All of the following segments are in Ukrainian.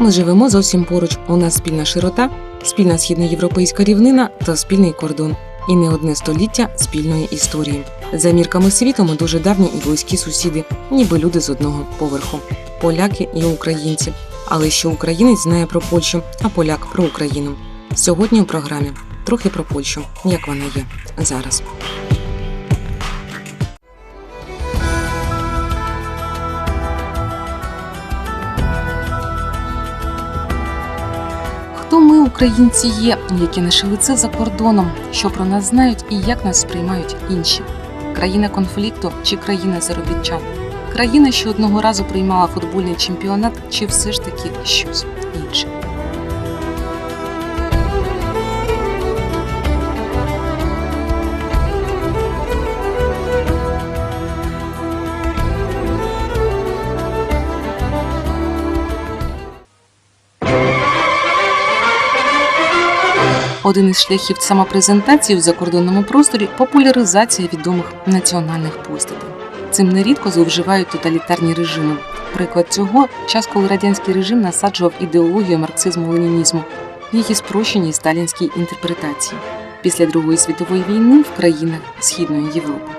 Ми живемо зовсім поруч. У нас спільна широта, спільна східноєвропейська рівнина та спільний кордон. І не одне століття спільної історії. За мірками світу ми дуже давні і близькі сусіди, ніби люди з одного поверху. Поляки і українці. Але що українець знає про Польщу, а поляк про Україну. Сьогодні у програмі трохи про Польщу, як вона є зараз. Хто ми, українці, є, які наше лице за кордоном, що про нас знають і як нас сприймають інші? Країна конфлікту чи країна заробітчан? Країна, що одного разу приймала футбольний чемпіонат, чи все ж таки щось інше? Один із шляхів самопрезентації в закордонному просторі популяризація відомих національних постатей. Цим нерідко зловживають тоталітарні режими. Приклад цього час, коли радянський режим насаджував ідеологію марксизму-ленінізму її спрощеній сталінській інтерпретації після Другої світової війни в країнах Східної Європи.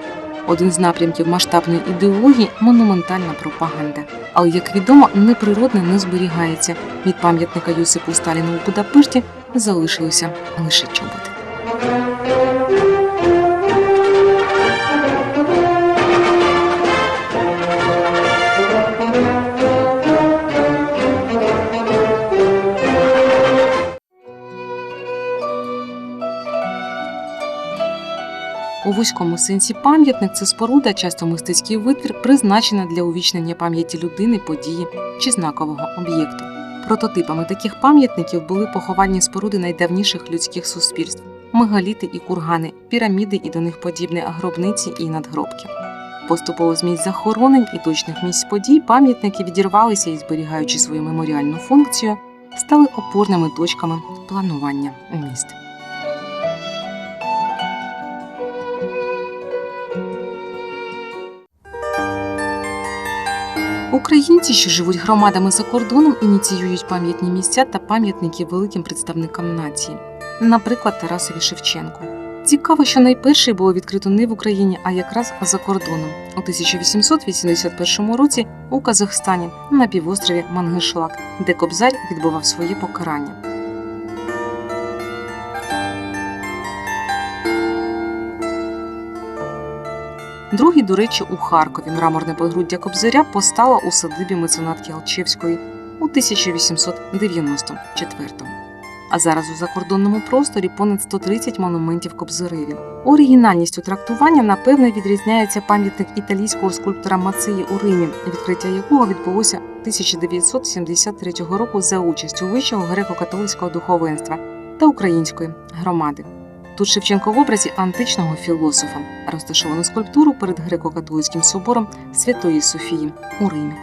Один з напрямків масштабної ідеології монументальна пропаганда. Але, як відомо, неприродне не зберігається. Від пам'ятника Йосипу Сталіну у Будапешті залишилися лише чоботи. У вузькому сенсі пам'ятник це споруда, часто мистецький витвір, призначена для увічнення пам'яті людини, події чи знакового об'єкту. Прототипами таких пам'ятників були поховальні споруди найдавніших людських суспільств: мегаліти і кургани, піраміди і до них подібні гробниці і надгробки. Поступово з місць захоронень і точних місць подій пам'ятники відірвалися і, зберігаючи свою меморіальну функцію, стали опорними точками планування міст. Українці, що живуть громадами за кордоном, ініціюють пам'ятні місця та пам'ятники великим представникам нації, наприклад, Тарасові Шевченку. Цікаво, що найперший було відкрито не в Україні, а якраз за кордоном у 1881 році у Казахстані на півострові Мангишлак, де Кобзар відбував своє покарання. Другий, до речі, у Харкові мраморне подґруддя Кобзаря постало у садибі меценатки Алчевської у 1894-му. А зараз у закордонному просторі понад 130 монументів Кобзареві. Оригінальністю трактування напевне відрізняється пам'ятник італійського скульптора Мацеї у Римі, відкриття якого відбулося 1973 року за участю вищого греко-католицького духовенства та української громади. Тут Шевченко в образі античного філософа, розташовану скульптуру перед греко-католицьким собором Святої Софії у Римі.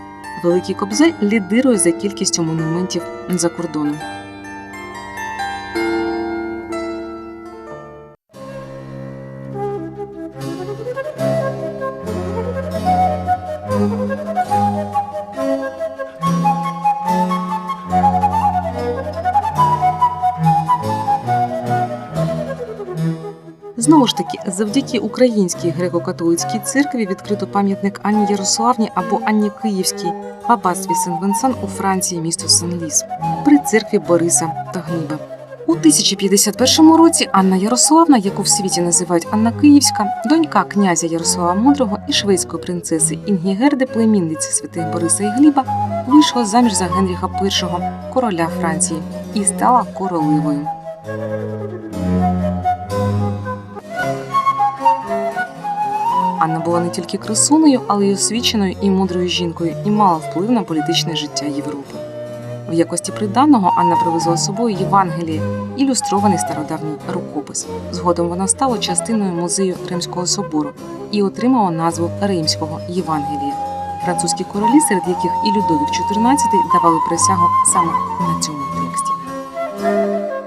Великий Кобзель лідирує за кількістю монументів за кордоном. Ж таки, завдяки українській греко-католицькій церкві відкрито пам'ятник Анні Ярославні або Анні Київській в аббатстві Сен-Венсан у Франції, місто Сен-Ліс, при церкві Бориса та Гниба. У 1051 році Анна Ярославна, яку в світі називають Анна Київська, донька князя Ярослава Мудрого і шведської принцеси Інгігерди, племінниці святих Бориса і Гліба, вийшла заміж за Генріха І, короля Франції, і стала королевою. Анна була не тільки красунею, але й освіченою і мудрою жінкою і мала вплив на політичне життя Європи. В якості приданого Анна привезла з собою Євангеліє, ілюстрований стародавній рукопис. Згодом вона стала частиною музею Римського собору і отримала назву Римського Євангелія. Французькі королі, серед яких і Людовік XIV, давали присягу саме на цьому тексті.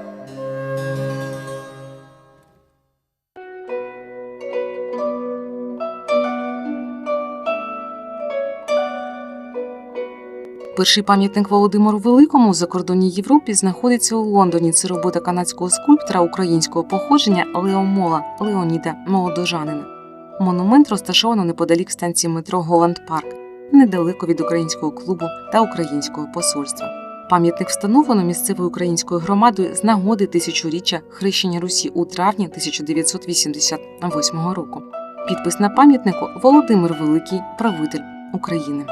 Перший пам'ятник Володимиру Великому у закордонній Європі знаходиться у Лондоні. Це робота канадського скульптора українського походження Лео Мола Леоніда Молодожанина. Монумент розташовано неподалік станції метро Голланд Парк, недалеко від українського клубу та українського посольства. Пам'ятник встановлено місцевою українською громадою з нагоди тисячоріччя хрещення Русі у травні 1988 року. Підпис на пам'ятнику Володимир Великий, правитель України.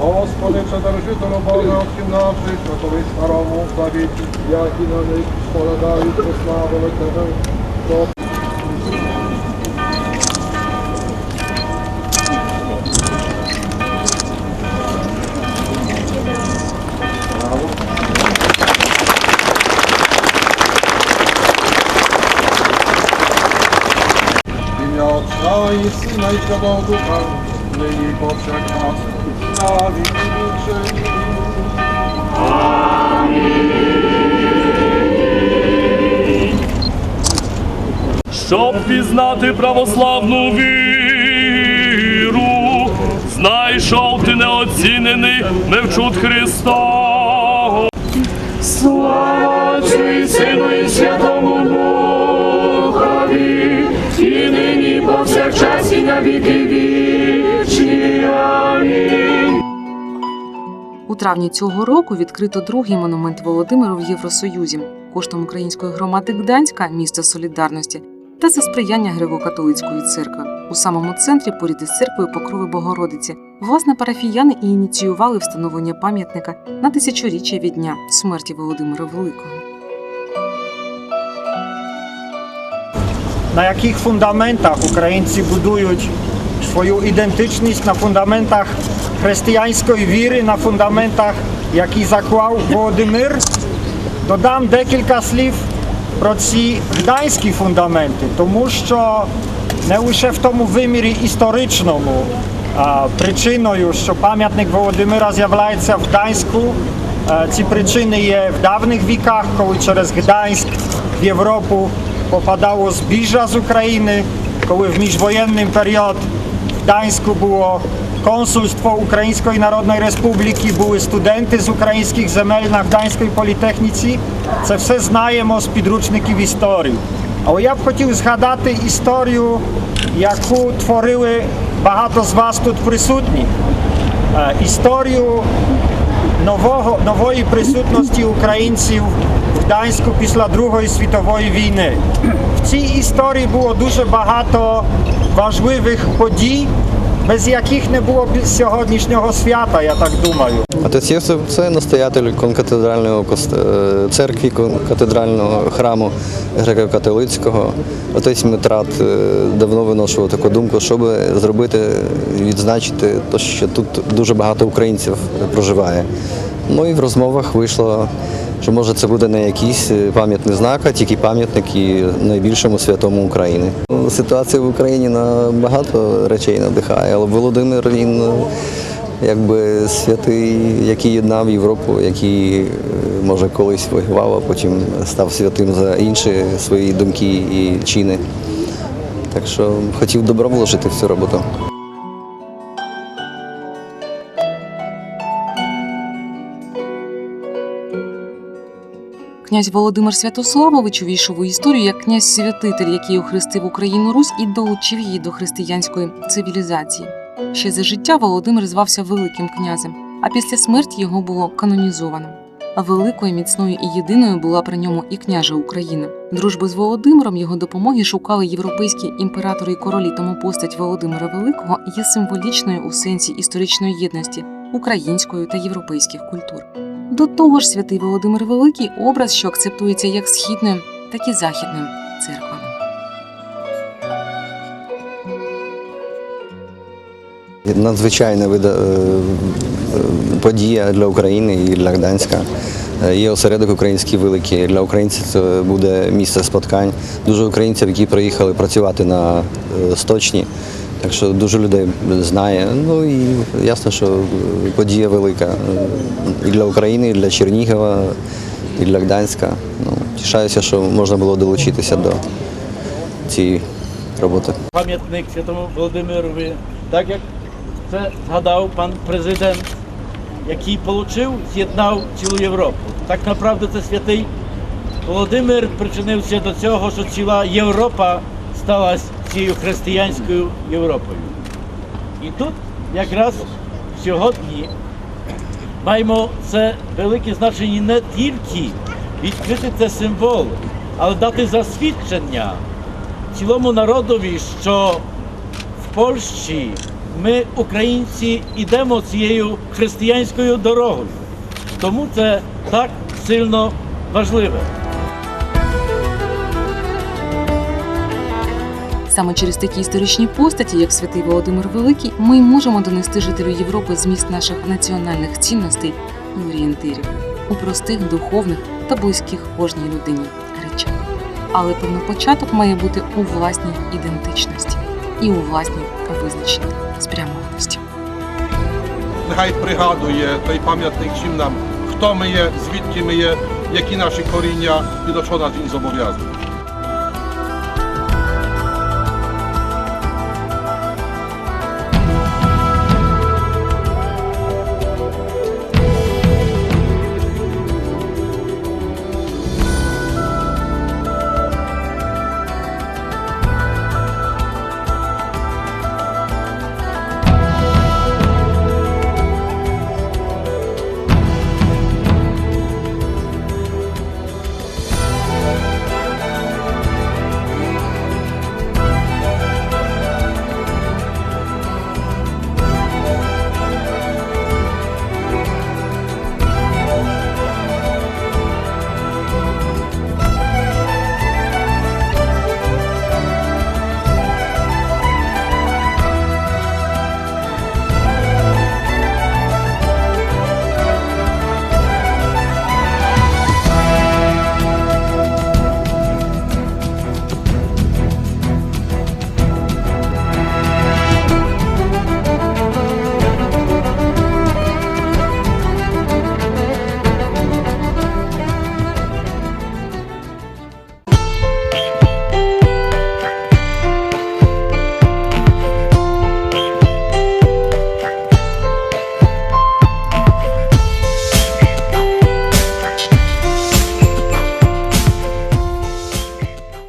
Господи, Вседержителю Бога всім наших, готовий старому завіті, як і на них споглядають, прославили тебе. I Syna i Świętego Ducha, nyni i powszechna, na wieki wieczy. Щоб пізнати православну віру, знайшов ти неоцінений мевчут Христос. Слава Отцю і Сину і Святому Духові, на віки вічні. Амінь. У травні цього року відкрито другий монумент Володимиру в Євросоюзі коштом української громади Гданська, міста Солідарності, та за сприяння Греко-католицької церкви. У самому центрі, поряд із церквою Покрови Богородиці, власне парафіяни і ініціювали встановлення пам'ятника на тисячоріччя від дня смерті Володимира Великого. На яких фундаментах українці будують свою ідентичність на фундаментах християнської віри, на фундаментах, які заклав Володимир. Додам декілька слів про ці гданські фундаменти, тому що не лише в тому вимірі історичному а, причиною, що пам'ятник Володимира з'являється в Гданську, а, ці причини є в давніх віках, коли через Гданськ в Європу попадало збіжжя з України, коли в міжвоєнний період в Gdańsku було консульство Української Народної Республіки, були студенти з українських земель на Гданській політехніці. Це все знаємо з підручників історії. Але я б хотів згадати історію, яку творили багато з вас тут присутні. Е, Історію нового, нової присутності українців в після Другої світової війни. В цій історії було дуже багато важливих подій, без яких не було б сьогоднішнього свята, я так думаю. Отець Єсип – це настоятель конкатедральної е, церкви, катедрального храму греко-католицького. Отець Митрат е, давно виношував таку думку, щоб зробити, відзначити те, що тут дуже багато українців проживає. Ну і в розмовах вийшло, що може це буде не якийсь пам'ятний знак, а тільки пам'ятник і найбільшому святому України. Ситуація в Україні на багато речей надихає, але Володимир він. Якби святий, який єднав Європу, який е, може колись воював, а потім став святим за інші свої думки і чини. Так що хотів добро вложити в цю роботу. Князь Володимир Святославович увійшов у історію як князь-святитель, який охрестив Україну Русь і долучив її до християнської цивілізації. Ще за життя Володимир звався Великим князем, а після смерті його було канонізовано. А великою, міцною і єдиною була при ньому і княжа України. Дружби з Володимиром його допомоги шукали європейські імператори і королі, тому постать Володимира Великого є символічною у сенсі історичної єдності української та європейських культур. До того ж, святий Володимир Великий образ, що акцептується як східним, так і західним церквами. Надзвичайна е, е, подія для України і для Гданська. Е, Є осередок український великий. Для українців це буде місце споткань. Дуже українців, які приїхали працювати на сточні. Так що дуже людей знає. Ну і ясно, що подія велика і для України, і для Чернігова, і для Гданська. Ну, тішаюся, що можна було долучитися до цієї роботи. пам'ятник Святому Володимирові, так як це згадав пан президент, який отримав, з'єднав цілу Європу. Так направду це святий Володимир причинився до цього, що ціла Європа стала цією християнською Європою. І тут якраз сьогодні маємо це велике значення не тільки відкрити це символ, але дати засвідчення цілому народові, що в Польщі ми, українці, йдемо цією християнською дорогою. Тому це так сильно важливо. Саме через такі історичні постаті, як святий Володимир Великий, ми можемо донести жителю Європи зміст наших національних цінностей і орієнтирів у простих, духовних та близьких кожній людині речах. Але певний початок має бути у власній ідентичності і у власній визначеній спрямованості. Нехай пригадує той пам'ятник всім нам, хто ми є, звідки ми є, які наші коріння і до чого нас він зобов'язує.